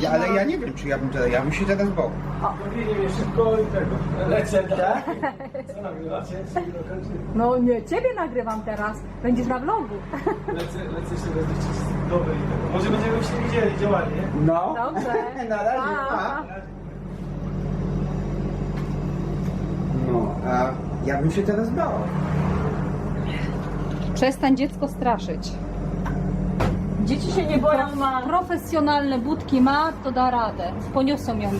Ja, ale ja nie wiem, czy ja bym teraz, ja bym się teraz bał. Powiedział mnie szybko i tego. Lecę, tak? Co nagrywacie? No nie, ciebie nagrywam teraz. Będziesz na vlogu. Lecę, lecę się rozliczyć z doby i tego. Może będziemy się widzieli, działali, nie? No. Dobrze. Na razie, Pa. pa. No, a ja bym się teraz bał. Przestań dziecko straszyć. Dzieci się nie boją, ma. Profesjonalne budki ma, to da radę. Poniosą ją.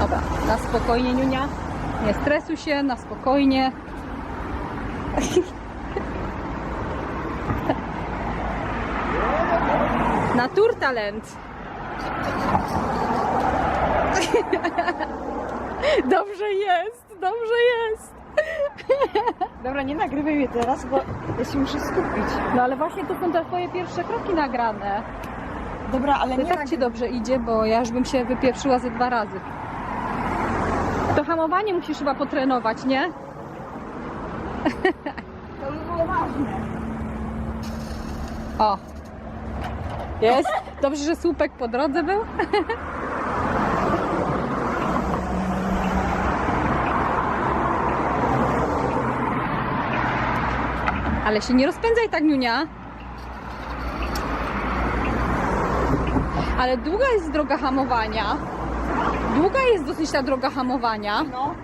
Dobra, na spokojnie, Niunia. Nie stresuj się, na spokojnie. Naturtalent. Dobrze jest, dobrze jest. Dobra, nie nagrywaj mnie teraz, bo ja się muszę skupić. No ale właśnie to są te twoje pierwsze kroki nagrane. Dobra, ale To nie tak ci dobrze idzie, bo ja już bym się wypieprzyła ze dwa razy. To hamowanie musisz chyba potrenować, nie? To by było ważne. O. Jest. Dobrze, że słupek po drodze był. Ale się nie rozpędzaj tak, Niunia. Ale długa jest droga hamowania. Długa jest dosyć ta droga hamowania. No.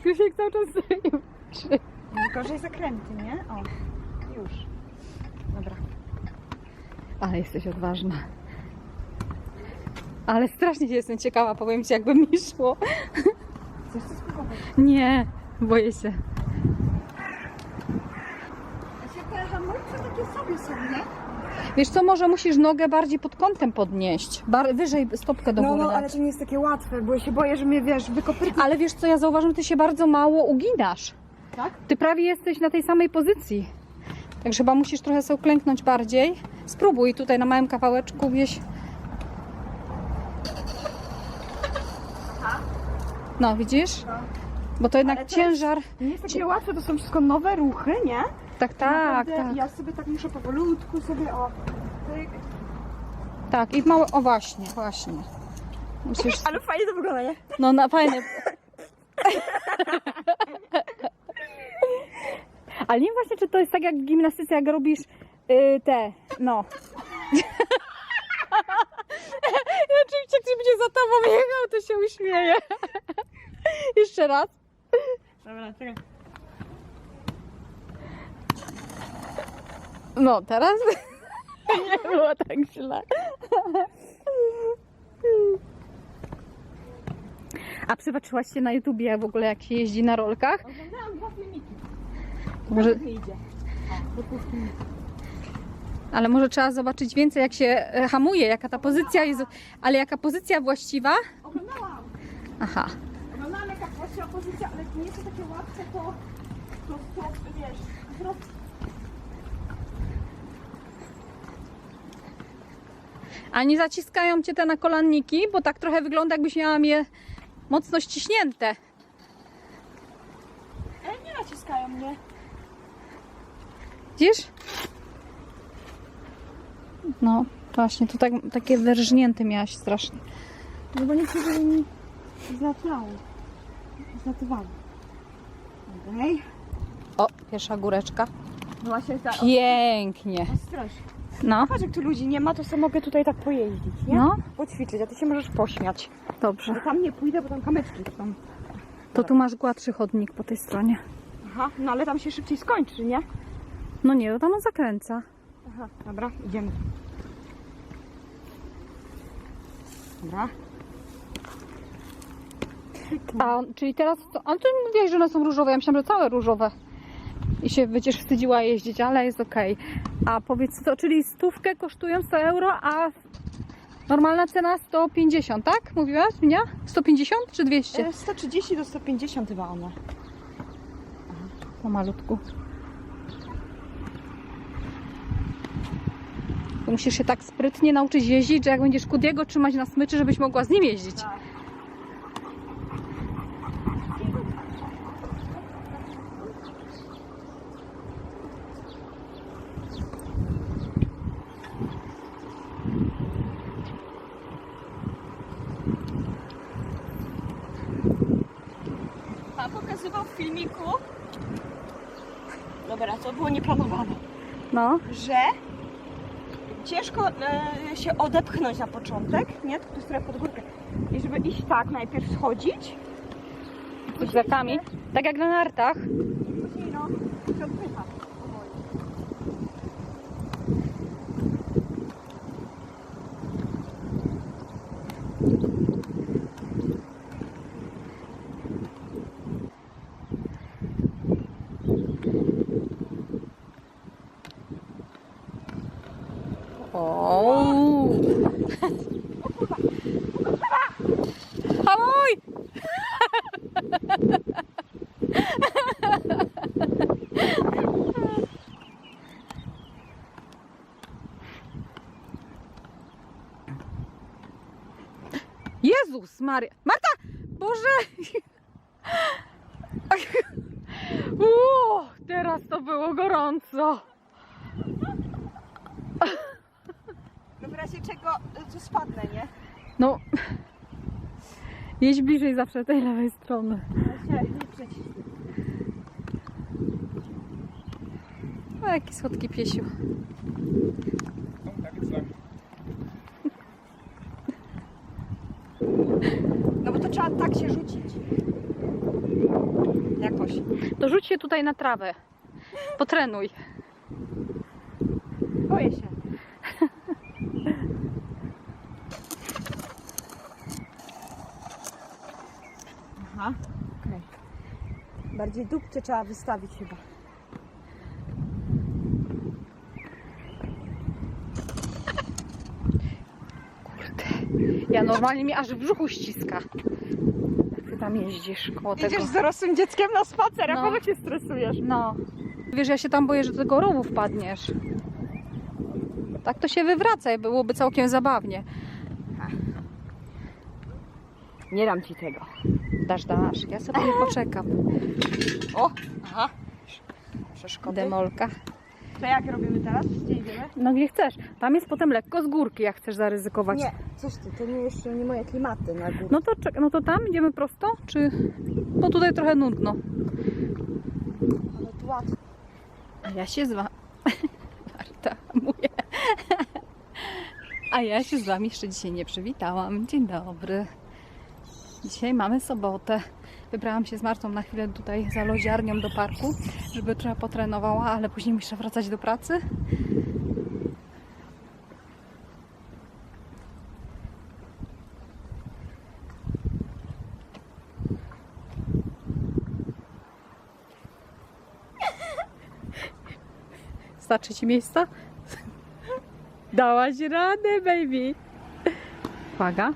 Krzysiek cały czas sobie. Gorzej zakręty, nie? O, już. Dobra. Ale jesteś odważna. Ale strasznie jestem ciekawa, powiem ci, jakby mi szło. Chcesz coś spróbować? Nie, boję się. Ja się takie sobie są, nie? Wiesz co, może musisz nogę bardziej pod kątem podnieść. Bar- wyżej stopkę do No, góry no, ale dać. to nie jest takie łatwe, bo ja się boję, że mnie, wiesz, wykopyta. Ale wiesz co, ja zauważam, że ty się bardzo mało uginasz. Tak? Ty prawie jesteś na tej samej pozycji. Także chyba musisz trochę sobie uklęknąć bardziej. Spróbuj tutaj na małym kawałeczku gdzieś. No, widzisz? Bo to jednak Ale to ciężar. Nie jest takie łatwe, to są wszystko nowe ruchy, nie? Tak, tak, Naprawdę tak. Ja sobie tak muszę powolutku sobie, o, tyk. Tak, i małe. O właśnie, właśnie. Musisz. Ale fajnie to wygląda, nie? No na fajne. Ale nie wiem właśnie, czy to jest tak jak w gimnastyce, jak robisz y, te, no. I oczywiście, jak ktoś będzie za tobą jechał, to się uśmieje. Jeszcze raz. Dobra, czekaj. No, teraz nie było tak źle. A przypatrzyłaś się na YouTubie w ogóle, jak się jeździ na rolkach? Oglądałam dwa filmiki. Może, Tak idzie. O, ale może trzeba zobaczyć więcej, jak się e, hamuje, jaka ta pozycja jest. Ale jaka pozycja właściwa? Oglądałam. Aha. Oglądałam jaka właściwa pozycja, ale nie jest to takie łatwe, to, to, to wiesz, zwrot. A nie zaciskają cię te nakolanniki, bo tak trochę wygląda, jakbyś miała je mocno ściśnięte. Ale nie naciskają mnie. Widzisz? No, właśnie, to tak, takie wyrżnięte miałaś strasznie. No bo niektórzy mi zlatało. Okej. O, pierwsza góreczka. No właśnie tak. Pięknie. No, Patrz jak tu ludzi nie ma, to sobie mogę tutaj tak pojeździć, nie? no, Poćwiczyć, a ty się możesz pośmiać. dobrze. Bo tam nie pójdę, bo tam kamyczki są. To tu masz gładszy chodnik po tej stronie. Aha, no ale tam się szybciej skończy, nie? No nie, to tam on zakręca. Aha, dobra, idziemy. Dobra. A, czyli teraz, to, a ty mówiłaś, że one są różowe, ja myślałam, że całe różowe. I się będziesz wstydziła jeździć, ale jest okej. A powiedz to, czyli stówkę kosztują 100 euro, a normalna cena 150, tak? Mówiłaś, nie? 150 czy 200? E, 130 do 150 chyba one. Pomalutku. To Musisz się tak sprytnie nauczyć jeździć, że jak będziesz Kudiego trzymać na smyczy, żebyś mogła z nim jeździć. Filmiku. Dobra, to było nieplanowane. No, Że ciężko e, się odepchnąć na początek, nie? Tu jest trochę pod górkę. I żeby iść tak, najpierw schodzić, z zakami. Tak jak na nartach. później no, się odpycha. powoli. O. Hamuj! Jezus Maria! Marta! Boże! Uuu, teraz to było gorąco. No w razie czego e, to spadnę, nie? No, jedź bliżej zawsze tej lewej strony. O, jaki słodki piesiu. No bo to trzeba tak się rzucić. Jakoś. To rzuć się tutaj na trawę. Potrenuj. Boję się. Bardziej dupcie trzeba wystawić chyba. Ja normalnie mi aż w brzuchu ściska. Jak ty tam jeździsz koło tego. Idziesz z dorosłym dzieckiem na spacer, a No. potem się stresujesz. No. Wiesz, ja się tam boję, że do tego rowu wpadniesz. Tak to się wywraca i byłoby całkiem zabawnie. Nie dam ci tego. Dasz, dasz. Ja sobie poczekam. O, aha. Przeszkody. Demolka. To jak robimy teraz? Gdzie idziemy? No gdzie chcesz. Tam jest potem lekko z górki, jak chcesz zaryzykować. Nie, coś ty, to nie jeszcze nie moje klimaty na górę. No to, no to tam idziemy prosto, czy... Bo tutaj trochę nudno. Ale tu łatwo. A ja się z wami... Marta, mówię. A ja się z wami jeszcze dzisiaj nie przywitałam. Dzień dobry. Dzisiaj mamy sobotę. Wybrałam się z Martą na chwilę tutaj za lodziarnią do parku, żeby trochę potrenowała, ale później muszę wracać do pracy. Starczy ci miejsca? Dałaś radę, baby. Uwaga,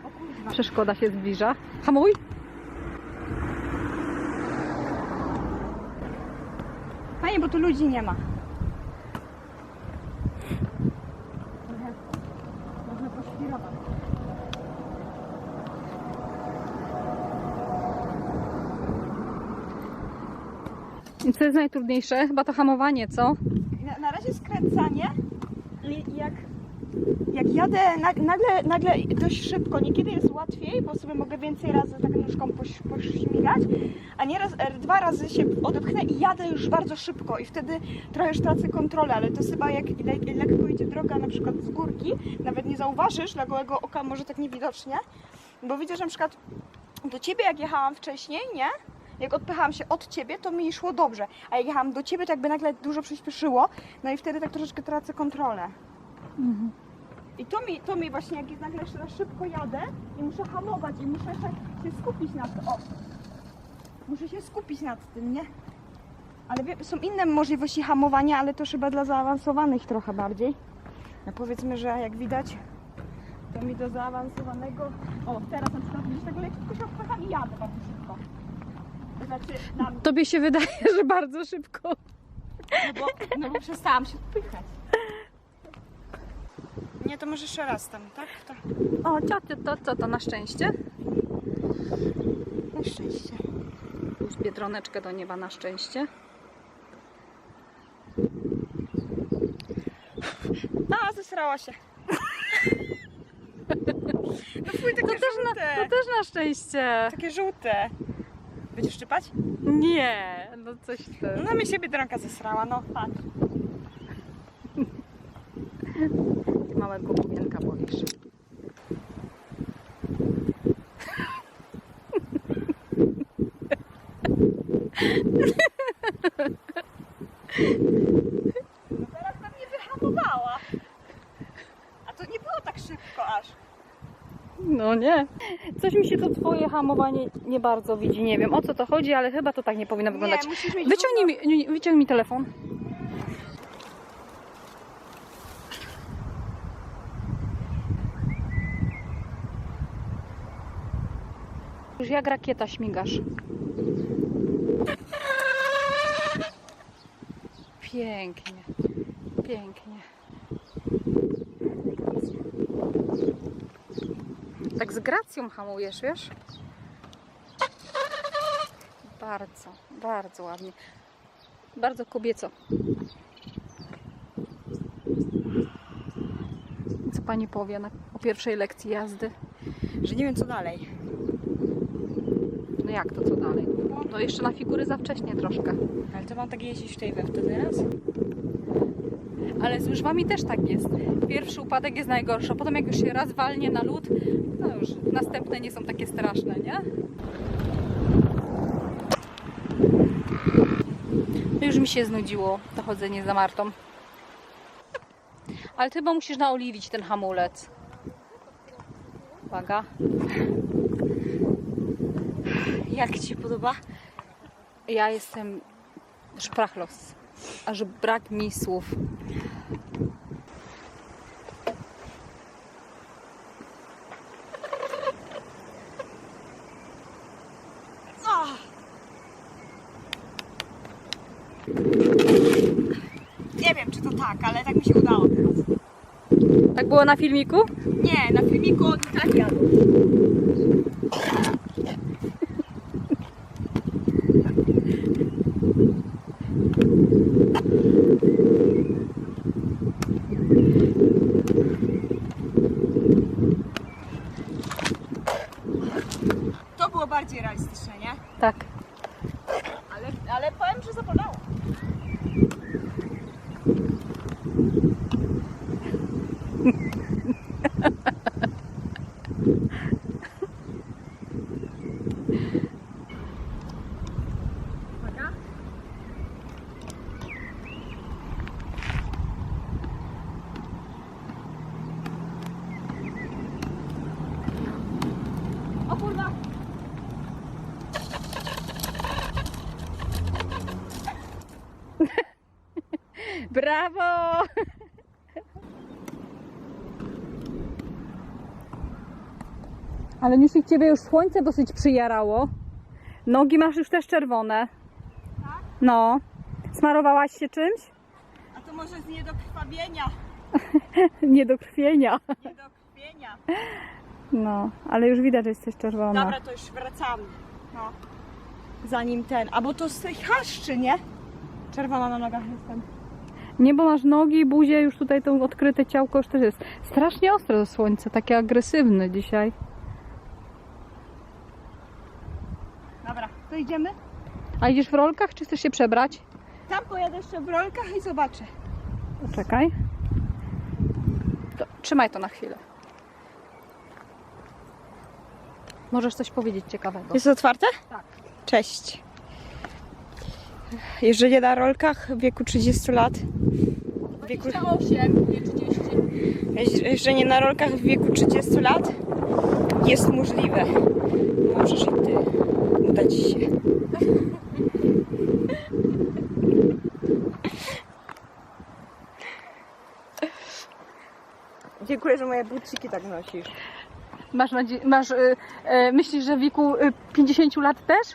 przeszkoda się zbliża. Hamuj! Fajnie, bo tu ludzi nie ma. Co jest najtrudniejsze? Chyba to hamowanie, co? Na, na razie skręcanie i jak, jak jadę na, nagle, nagle dość szybko, niekiedy jest łatwiej, bo sobie mogę więcej razy tak nóżką poś, pośmigać, a nieraz dwa razy się odepchnę i jadę już bardzo szybko i wtedy trochę już tracę kontrolę, ale to jest chyba jak le, lekko idzie droga na przykład z górki, nawet nie zauważysz dla gołego oka, może tak niewidocznie, bo widzę, że na przykład do ciebie jak jechałam wcześniej, nie? Jak odpychałam się od ciebie, to mi szło dobrze. A jak jechałam do ciebie, to jakby nagle dużo przyspieszyło. No i wtedy tak troszeczkę tracę kontrolę. I to mi, to mi właśnie, jak jest nagle raz szybko jadę i muszę hamować i muszę się skupić nad tym. O! Muszę się skupić nad tym, nie? Ale wie, są inne możliwości hamowania, ale to chyba dla zaawansowanych trochę bardziej. No powiedzmy, że jak widać, to mi do zaawansowanego... O, teraz na przykład widzisz, tak lekko się i jadę bardzo szybko. To znaczy, na Tobie się wydaje, że bardzo szybko. no bo, no bo przestałam się odpychać. Nie, to może jeszcze raz tam, tak? tak. O, ciociu, to co to na szczęście? Na szczęście. Już biedroneczkę do nieba na szczęście. A, zesrała się. No fuj, takie To też, na, żółte. to też na szczęście. Takie żółte. Będziesz szczypać? Nie, no coś. No mi się Biedronka zesrała, no patrz. Małego gumienka boisz. No teraz pewnie wyhamowała. A to nie było tak szybko aż. No nie. Coś mi się to twoje hamowanie nie bardzo widzi. Nie wiem o co to chodzi, ale chyba to tak nie powinno wyglądać. Musisz mieć Wyciągnij mi, wyciągnij mi telefon. Już jak rakieta śmigasz. Pięknie, pięknie. Tak z gracją hamujesz, wiesz? Bardzo, bardzo ładnie. Bardzo kobieco. Co pani powie na, o pierwszej lekcji jazdy? Że nie wiem co dalej. No jak to, co dalej? No jeszcze na figury za wcześnie troszkę. Ale to mam tak jeździć w tej we wtedy raz? Ale z łyżwami też tak jest. Pierwszy upadek jest najgorszy, potem jak już się raz walnie na lód, no już następne nie są takie straszne, nie? Już mi się znudziło to chodzenie za Martą. Ale ty chyba musisz naoliwić ten hamulec. Uwaga. Jak ci się podoba? Ja jestem szprachlos. Aż brak mi słów. Nie wiem czy to tak, ale tak mi się udało teraz. Tak było na filmiku? Nie, na filmiku oni tak jadą. To było bardziej realistyczne, nie? Tak. Ale, ale powiem, że zabolało. Uwaga. O kurwa! Brawo! Ale Niusik, ciebie już słońce dosyć przyjarało. Nogi masz już też czerwone. Tak? No. Smarowałaś się czymś? A to może z niedokrwawienia. Nie do krwienia. Niedokrwienia. No, ale już widać, że jesteś czerwona. Dobra, to już wracamy. No. Zanim ten. A bo to z tej chaszczy, nie? Czerwona na nogach jestem. Nie, bo masz nogi, buzię, już tutaj to odkryte ciałko już też jest. Strasznie ostre to słońce, takie agresywne dzisiaj. Dobra, to idziemy? A idziesz w rolkach, czy chcesz się przebrać? Tam pojadę jeszcze w rolkach i zobaczę. Czekaj. To, trzymaj to na chwilę. Możesz coś powiedzieć ciekawego. Jest otwarte? Tak. Cześć. Jeżdżenie na rolkach w wieku 30 lat. W wieku... 8, nie 30. Jeź- Jeżdżenie na rolkach w wieku 30 lat jest możliwe. Możesz i ty. Uda ci się. Dziękuję, że moje buciki tak nosisz. Masz, nadzie- masz y, y, myślisz, że w wieku y, 50 lat też?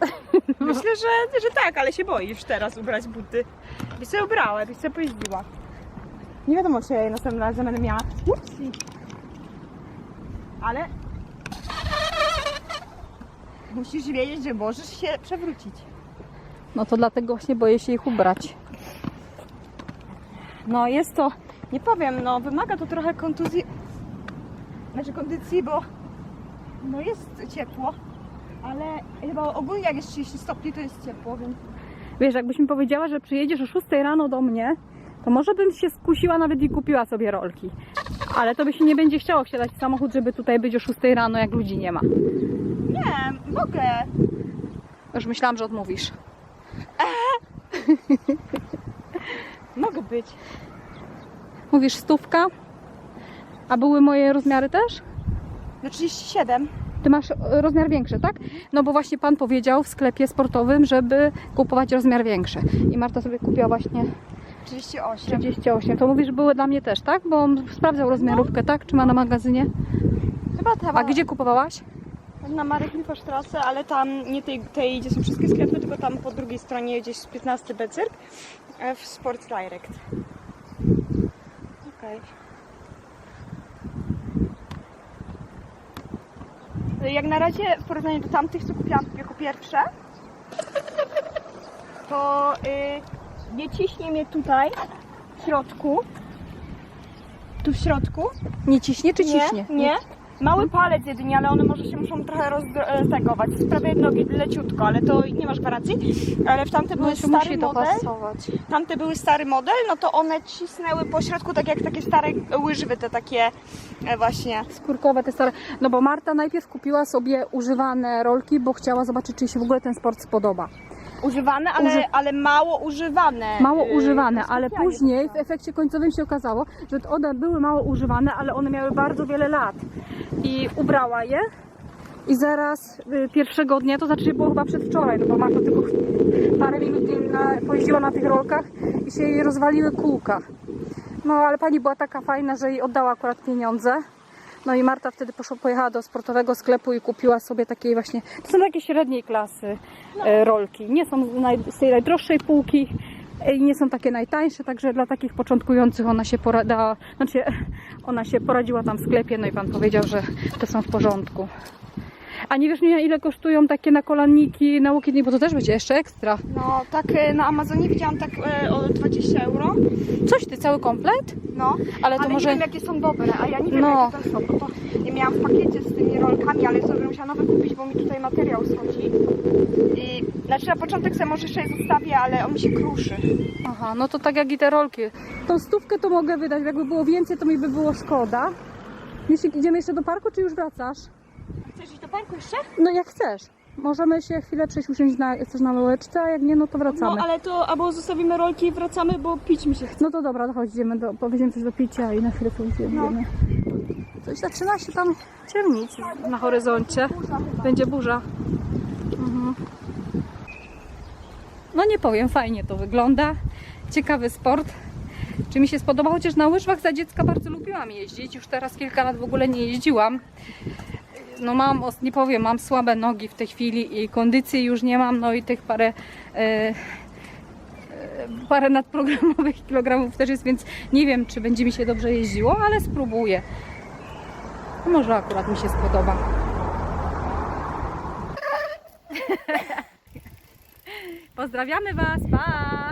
Myślę, że, że tak, ale się boisz teraz ubrać buty. Byś sobie ubrała, byś sobie pojeździła. Nie wiadomo, czy ja je następnym razem będę miała. Upsi. Ale musisz wiedzieć, że możesz się przewrócić. No to dlatego właśnie boję się ich ubrać. No jest to, nie powiem, no wymaga to trochę kontuzji, znaczy kondycji, bo no jest ciepło, Ale chyba ogólnie jak jest 30 stopni, to jest ciepło, więc... Wiesz, jakbyś mi powiedziała, że przyjedziesz o 6 rano do mnie, to może bym się skusiła nawet i kupiła sobie rolki. Ale to by się nie będzie chciało wsiadać w samochód, żeby tutaj być o 6 rano, jak ludzi nie ma. Nie, mogę. Już myślałam, że odmówisz. Mogę być. Mówisz stówka? A były moje rozmiary też? Na 37. Ty masz e, rozmiar większy, tak? No bo właśnie pan powiedział w sklepie sportowym, żeby kupować rozmiar większy. I Marta sobie kupiła właśnie 38. 38. To mówisz, że były dla mnie też, tak? Bo on sprawdzał rozmiarówkę, tak? Czy ma na magazynie? Chyba ta A gdzie kupowałaś? Na Marek Strasse, ale tam nie tej, tej, gdzie są wszystkie sklepy, tylko tam po drugiej stronie gdzieś z 15 Bezyrk e, w Sports Direct. Okej. Jak na razie w porównaniu do tamtych, co kupiłam jako pierwsze, to y, nie ciśnie mnie tutaj w środku. Tu w środku. Nie ciśnie czy ciśnie? Nie, nie. Mały palec jedynie, ale one może się muszą trochę roztegować. Sprawię nogi leciutko, ale to nie masz gwarancji. Ale w tamte były No się stary model. Tamte były stary model, no to one cisnęły po środku tak jak takie stare łyżwy, te takie e, właśnie. Skórkowe te stare. No bo Marta najpierw kupiła sobie używane rolki, bo chciała zobaczyć, czy jej się w ogóle ten sport spodoba. Używane, ale, Uży- ale mało używane. Mało y, używane, ale później w efekcie końcowym się okazało, że one były mało używane, ale one miały bardzo wiele lat. I ubrała je i zaraz y, pierwszego dnia, to znaczy było chyba przedwczoraj, no bo Marta tylko parę minut na, pojeździła na tych rolkach i się jej rozwaliły kółka. No ale pani była taka fajna, że jej oddała akurat pieniądze. No i Marta wtedy poszła, pojechała do sportowego sklepu i kupiła sobie takiej właśnie, to są takie średniej klasy e, rolki. Nie są z tej najdroższej półki e, i nie są takie najtańsze, także dla takich początkujących ona się porada, znaczy ona się poradziła tam w sklepie, no i pan powiedział, że te są w porządku. A nie wiesz mnie ile kosztują takie nakolanniki na łokietnik, bo to też będzie jeszcze ekstra. No tak e, na Amazonie widziałam tak e, o 20 euro. Coś ty, cały komplet? No, Ale to ale może... nie wiem jakie są dobre, a ja nie wiem No. jakie to są, bo to nie miałam w pakiecie z tymi rolkami, ale sobie musiała nowe kupić, bo mi tutaj materiał schodzi. I, znaczy na początek sobie może jeszcze je zostawię, ale on mi się kruszy. Aha, no to tak jak i te rolki. Tą stówkę to mogę wydać, jakby było więcej, to mi by było szkoda. Jeśli idziemy jeszcze do parku, czy już wracasz? Iść do parku jeszcze? No jak chcesz. Możemy się chwilę przejść, usiąść na, chcesz na ławeczce, a jak nie, no to wracamy. No ale to albo zostawimy rolki i wracamy, bo pić mi się chce. No to dobra, to chodź, idziemy do, powiedziemy coś do picia i na chwilę pójdziemy. No. Coś zaczyna się tam ciemnić na horyzoncie. Będzie burza. Mhm. No nie powiem, fajnie to wygląda. Ciekawy sport. Czy mi się spodoba? Chociaż na łyżwach za dziecka bardzo lubiłam jeździć. Już teraz kilka lat w ogóle nie jeździłam. No mam, nie powiem, mam słabe nogi w tej chwili i kondycji już nie mam. No i tych parę e, parę nadprogramowych kilogramów też jest, więc nie wiem, czy będzie mi się dobrze jeździło, ale spróbuję. Może akurat mi się spodoba. Pozdrawiamy Was, pa!